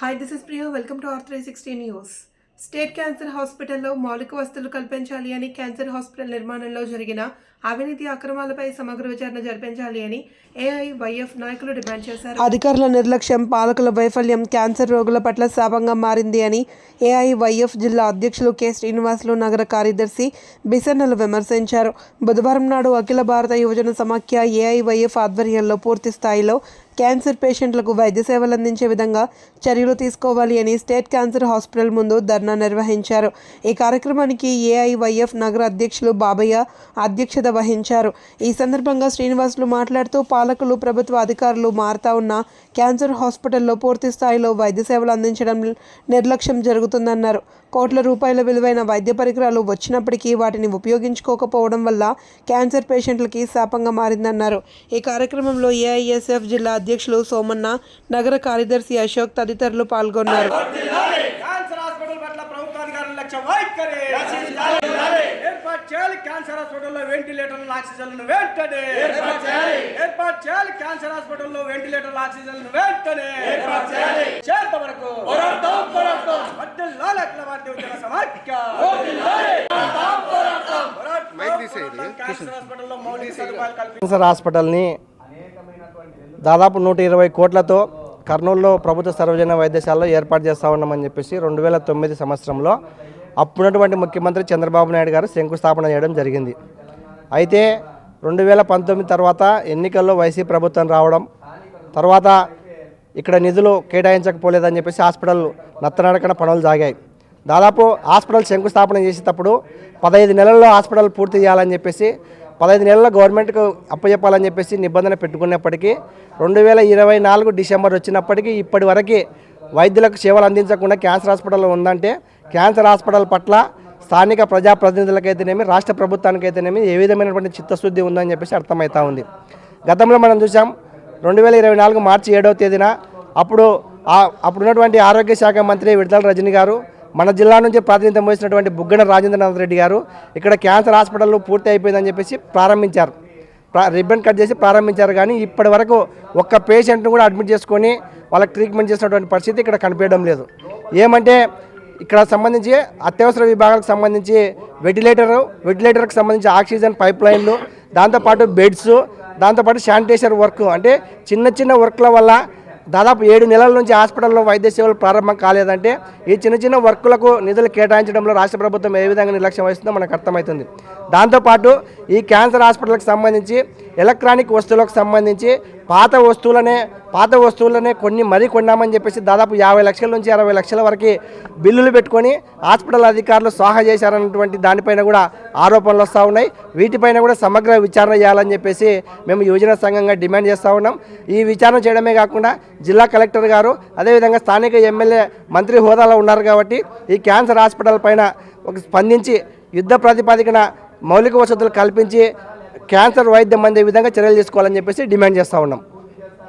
Hi this is Priya welcome to R three sixty news state cancer హాస్పిటల్లో మౌలిక వసతులు కల్పించాలి అని క్యాన్సర్ హాస్పిటల్ నిర్మాణంలో జరిగిన అవినీతి అక్రమాలపై సమగ్ర విచారణ జరిపించాలి అని ఏఐవైఎఫ్ నాయకులు డిమాండ్ చేశారు. అధికారుల నిర్లక్ష్యం పాలకుల వైఫల్యం క్యాన్సర్ రోగుల పట్ల శాపంగా మారింది అని ఏఐవైఎఫ్ జిల్లా అధ్యక్షులు కె. శ్రీనివాసులు నగర కార్యదర్శి బిసన్నలు విమర్శించారు. బుధవారం నాడు అఖిల భారత యువజన సమాఖ్య ఏఐవైఎఫ్ ఆధ్వర్యంలో పూర్తి స్థాయిలో క్యాన్సర్ పేషెంట్లకు వైద్య సేవలు అందించే విధంగా చర్యలు తీసుకోవాలి అని స్టేట్ క్యాన్సర్ హాస్పిటల్ ముందు ధర్నా నిర్వహించారు. ఈ కార్యక్రమానికి ఏఐవైఎఫ్ నగర అధ్యక్షులు బాబయ్య అధ్యక్షత వహించారు. ఈ సందర్భంగా శ్రీనివాసులు మాట్లాడుతూ పాలకులు ప్రభుత్వ అధికారులు మారుతా ఉన్న క్యాన్సర్ హాస్పిటల్లో పూర్తి స్థాయిలో వైద్య సేవలు అందించడం నిర్లక్ష్యం జరుగుతుందన్నారు. కోట్ల రూపాయల విలువైన వైద్య పరికరాలు వచ్చినప్పటికీ వాటిని ఉపయోగించుకోకపోవడం వల్ల క్యాన్సర్ పేషెంట్లకి శాపంగా మారిందన్నారు. ఈ కార్యక్రమంలో ఏఐఎస్ఎఫ్ జిల్లా అధ్యక్షులు సోమన్న నగర కార్యదర్శి అశోక్ తదితరులు పాల్గొన్నారు. చేయాలి క్యాన్సర్ హాస్పిటల్లో వెంటిలేటర్లు ఆక్సిజన్లను వెంటనే. ఏర్పాటు చేయాలి క్యాన్సర్ హాస్పిటల్లో వెంటిలేటర్లు ఆక్సిజన్లను వెంటనే. చేత వరకు. క్యాన్సర్ హాస్పిటల్ని దాదాపు నూట ఇరవై కోట్లతో కర్నూలులో ప్రభుత్వ సర్వజన వైద్యశాలలో ఏర్పాటు చేస్తా ఉన్నామని చెప్పేసి రెండు వేల తొమ్మిది సంవత్సరంలో అప్పుడున్నటువంటి ముఖ్యమంత్రి చంద్రబాబు నాయుడు గారు శంకుస్థాపన చేయడం జరిగింది. అయితే రెండు వేల పంతొమ్మిది తర్వాత ఎన్నికల్లో వైసీ ప్రభుత్వం రావడం తర్వాత ఇక్కడ నిధులు కేటాయించకపోలేదని చెప్పేసి హాస్పిటల్ నత్తనడకన పనులు సాగాయి. దాదాపు హాస్పిటల్ శంకుస్థాపన చేసేటప్పుడు పదహైదు నెలల్లో హాస్పిటల్ పూర్తి చేయాలని చెప్పేసి పదహైదు నెలల్లో గవర్నమెంట్కు అప్పచెప్పాలని చెప్పేసి నిబంధన పెట్టుకున్నప్పటికీ రెండు వేల ఇరవై నాలుగు డిసెంబర్ వచ్చినప్పటికీ ఇప్పటి వరకు వైద్యులకు సేవలు అందించకుండా క్యాన్సర్ హాస్పిటల్ ఉందంటే క్యాన్సర్ హాస్పిటల్ పట్ల స్థానిక ప్రజాప్రతినిధులకైతేనేమి రాష్ట్ర ప్రభుత్వానికైతేనేమి ఏ విధమైనటువంటి చిత్తశుద్ధి ఉందని చెప్పేసి అర్థమవుతా ఉంది. గతంలో మనం చూసాం రెండు వేల ఇరవై నాలుగు మార్చి ఏడవ తేదీన అప్పుడు అప్పుడున్నటువంటి ఆరోగ్య శాఖ మంత్రి విడతల రజని గారు మన జిల్లా నుంచి ప్రాతినిధ్యం వహించినటువంటి బుగ్గన రాజేంద్రనాథ్ రెడ్డి గారు ఇక్కడ క్యాన్సర్ హాస్పిటల్ పూర్తి అయిపోయిందని చెప్పేసి ప్రారంభించారు. రిబ్బన్ కట్ చేసి ప్రారంభించారు కానీ ఇప్పటి వరకు ఒక్క పేషెంట్ను కూడా అడ్మిట్ చేసుకొని వాళ్ళకి ట్రీట్మెంట్ చేసినటువంటి పరిస్థితి ఇక్కడ కనిపించడం లేదు. ఏమంటే ఇక్కడ సంబంధించి అత్యవసర విభాగాలకు సంబంధించి వెంటిలేటర్ వెంటిలేటర్కి సంబంధించి ఆక్సిజన్ పైప్ లైన్లు దాంతోపాటు బెడ్స్ దాంతోపాటు శానిటైజర్ వర్క్ అంటే చిన్న చిన్న వర్క్ల వల్ల దాదాపు ఏడు నెలల నుంచి హాస్పిటల్లో వైద్య సేవలు ప్రారంభం కాలేదంటే ఈ చిన్న చిన్న వర్కులకు నిధులు కేటాయించడంలో రాష్ట్ర ప్రభుత్వం ఏ విధంగా నిర్లక్ష్యం వహిస్తుందో మనకు అర్థమవుతుంది. దాంతోపాటు ఈ క్యాన్సర్ హాస్పిటల్కి సంబంధించి ఎలక్ట్రానిక్ వస్తువులకు సంబంధించి పాత వస్తువులనే పాత వస్తువులనే కొన్ని మరీ కొన్నామని చెప్పేసి దాదాపు యాభై లక్షల నుంచి అరవై లక్షల వరకు బిల్లులు పెట్టుకొని హాస్పిటల్ అధికారులు సహా చేశారన్నటువంటి దానిపైన కూడా ఆరోపణలు వస్తూ ఉన్నాయి. వీటిపైన కూడా సమగ్ర విచారణ చేయాలని చెప్పేసి మేము యువజన సంఘంగా డిమాండ్ చేస్తూ ఉన్నాం. ఈ విచారణ చేయడమే కాకుండా జిల్లా కలెక్టర్ గారు అదేవిధంగా స్థానిక ఎమ్మెల్యే మంత్రి హోదాలో ఉన్నారు కాబట్టి ఈ క్యాన్సర్ హాస్పిటల్ పైన ఒక స్పందించి యుద్ధ ప్రాతిపదికన మౌలిక వసతులు కల్పించి క్యాన్సర్ వైద్యం అందే విధంగా చర్యలు తీసుకోవాలని చెప్పేసి డిమాండ్ చేస్తూ ఉన్నాం.